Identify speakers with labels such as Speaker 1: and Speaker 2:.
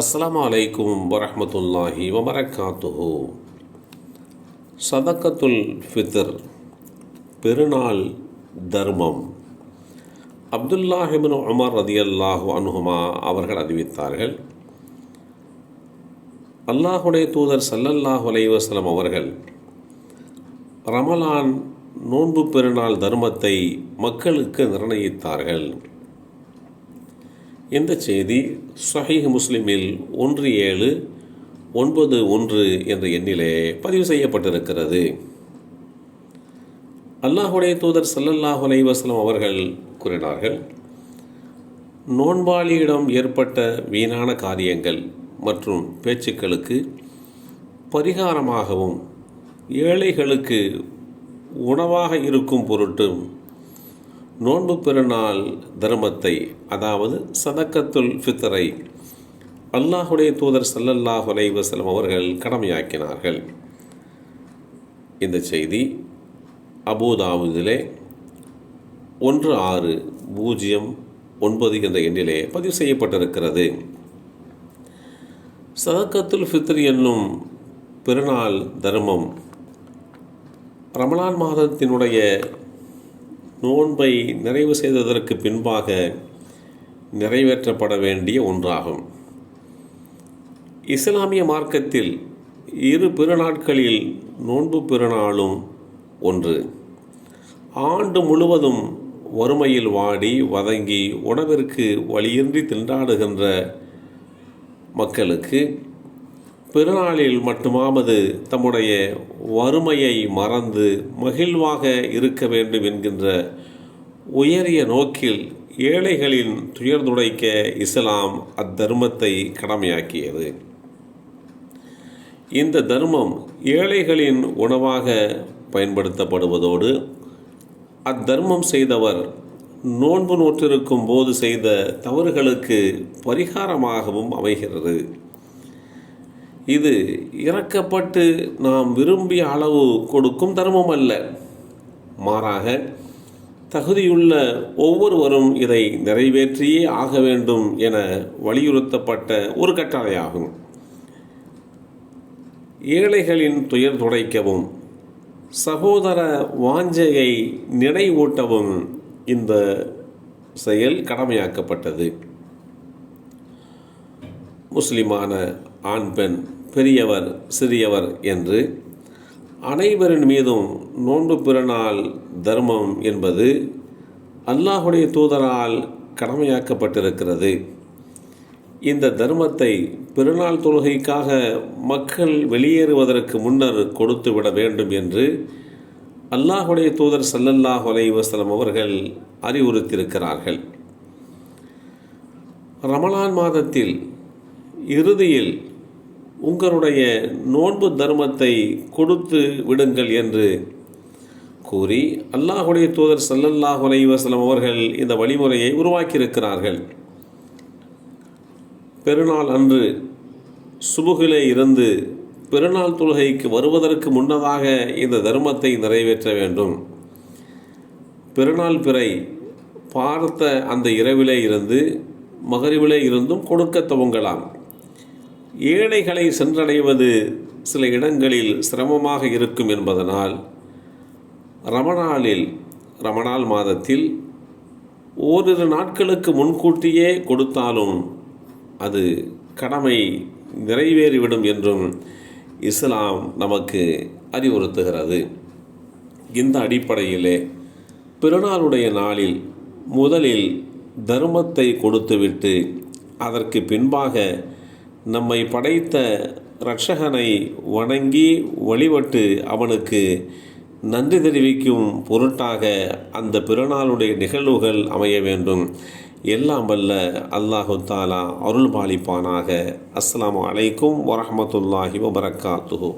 Speaker 1: அஸ்லாம் அலைக்கும் வரமத்துல்லாஹி வபரகாத்துஹு சதக்கத்துல் ஃபித்ர் பெருநாள் தர்மம் அப்துல்லாஹிபின் உமர் ரதியல்லாஹு அனுகுமா அவர்கள் அறிவித்தார்கள் அல்லாஹுடைய தூதர் சல்லல்லாஹு அலைவாஸ்லம் அவர்கள் ரமலான் நோன்பு பெருநாள் தர்மத்தை மக்களுக்கு நிர்ணயித்தார்கள். இந்த செய்தி? சஹீஹ் முஸ்லிமில் ஒன்று ஏழு ஒன்பது ஒன்று என்ற எண்ணிலே பதிவு செய்யப்பட்டிருக்கிறது. அல்லாஹுடைய தூதர் சல்லல்லாஹு அலைவாஸ்லம் அவர்கள் கூறினார்கள் நோன்பாளியிடம் ஏற்பட்ட வீணான காரியங்கள் மற்றும் பேச்சுக்களுக்கு பரிகாரமாகவும் ஏழைகளுக்கு உணவாக இருக்கும் பொருட்டும் நோன்பு பெருநாள் தர்மத்தை அதாவது சதக்கத்துல் ஃபித்தரை அல்லாஹுடைய தூதர் சல்லல்லாஹ் அலைவசலம் அவர்கள் கடமையாக்கினார்கள். இந்த செய்தி அபூதாவுதிலே ஒன்று ஆறு பூஜ்ஜியம் ஒன்பது என்ற எண்ணிலே பதிவு செய்யப்பட்டிருக்கிறது. சதக்கத்துல் ஃபித்ர் என்னும் பெருநாள் தர்மம் ரமலான் மாதத்தினுடைய நோன்பை நிறைவு செய்ததற்கு பின்பாக நிறைவேற்றப்பட வேண்டிய ஒன்றாகும். இஸ்லாமிய மார்க்கத்தில் இரு பிறநாட்களில் நோன்பு பிறநாளும் ஒன்று. ஆண்டு முழுவதும் வறுமையில் வாடி வதங்கி உணவிற்கு வழியின்றி திண்டாடுகின்ற மக்களுக்கு பிறநாளில் மட்டுமாவது தம்முடைய வறுமையை மறந்து மகிழ்வாக இருக்க வேண்டும் என்கின்ற உயரிய நோக்கில் ஏழைகளின் துயர்துடைக்க இஸ்லாம் அத்தர்மத்தை கடமையாக்கியது. இந்த தர்மம் ஏழைகளின் உணவாக பயன்படுத்தப்படுவதோடு அத்தர்மம் செய்தவர் நோன்பு நோற்றிருக்கும் போது செய்த தவறுகளுக்கு பரிகாரமாகவும் அமைகிறது. இது இறக்கப்பட்டு நாம் விரும்பிய அளவு கொடுக்கும் தர்மம் அல்ல. மாறாக தகுதியுள்ள ஒவ்வொருவரும் இதை நிறைவேற்றியே ஆக வேண்டும் என வலியுறுத்தப்பட்ட ஒரு கட்டளையாகும். ஏழைகளின் துயர் துடைக்கவும் சகோதர வாஞ்சையை நினைவூட்டவும் இந்த செயல் கடமையாக்கப்பட்டது. முஸ்லிமான ஆண் பெண் பெரியவர் சிறியவர் என்று அனைவரின் மீதும் நோன்பு பிறநாள் தர்மம் என்பது அல்லாஹுடைய தூதரால் கடமையாக்கப்பட்டிருக்கிறது. இந்த தர்மத்தை பெருநாள் தொழுகைக்காக மக்கள் வெளியேறுவதற்கு முன்னர் கொடுத்து விட வேண்டும் என்று அல்லாஹுடைய தூதர் சல்லல்லாஹ் அலைவாஸ்லம் அவர்கள் அறிவுறுத்தியிருக்கிறார்கள். ரமலான் மாதத்தில் இறுதியில் உங்களுடைய நோன்பு தர்மத்தை கொடுத்து விடுங்கள் என்று கூறி அல்லாஹுடைய தூதர் சல்லல்லாஹ் அலைவாஸ்லம் அவர்கள் இந்த வழிமுறையை உருவாக்கியிருக்கிறார்கள். பெருநாள் அன்று சுபுகிலே இருந்து பெருநாள் தொழுகைக்கு வருவதற்கு முன்னதாக இந்த தர்மத்தை நிறைவேற்ற வேண்டும். பெருநாள் பிறை பார்த்த அந்த இரவிலே இருந்து மகரிவிலே இருந்தும் கொடுக்க துவங்கலாம். ஏழைகளை சென்றடைவது சில இடங்களில் சிரமமாக இருக்கும் என்பதனால் ரமணாலில் ரமணால் மாதத்தில் ஓரிரு நாட்களுக்கு முன்கூட்டியே கொடுத்தாலும் அது கடமை நிறைவேறிவிடும் என்றும் இஸ்லாம் நமக்கு அறிவுறுத்துகிறது. இந்த அடிப்படையிலே பிறநாளுடைய நாளில் முதலில் தர்மத்தை கொடுத்துவிட்டு அதற்கு பின்பாக நம்மை படைத்த இரட்சகனை வணங்கி வழிபட்டு அவனுக்கு நன்றி தெரிவிக்கும் பொருட்டாக அந்த பிறநாளுடைய நிகழ்வுகள் அமைய வேண்டும். எல்லாம் வல்ல அல்லாஹு தாலா அருள் பாலிப்பானாக அஸ்லாம் அலைக்கும் வரமத்துல்லாஹி வபரகாத்துஹூ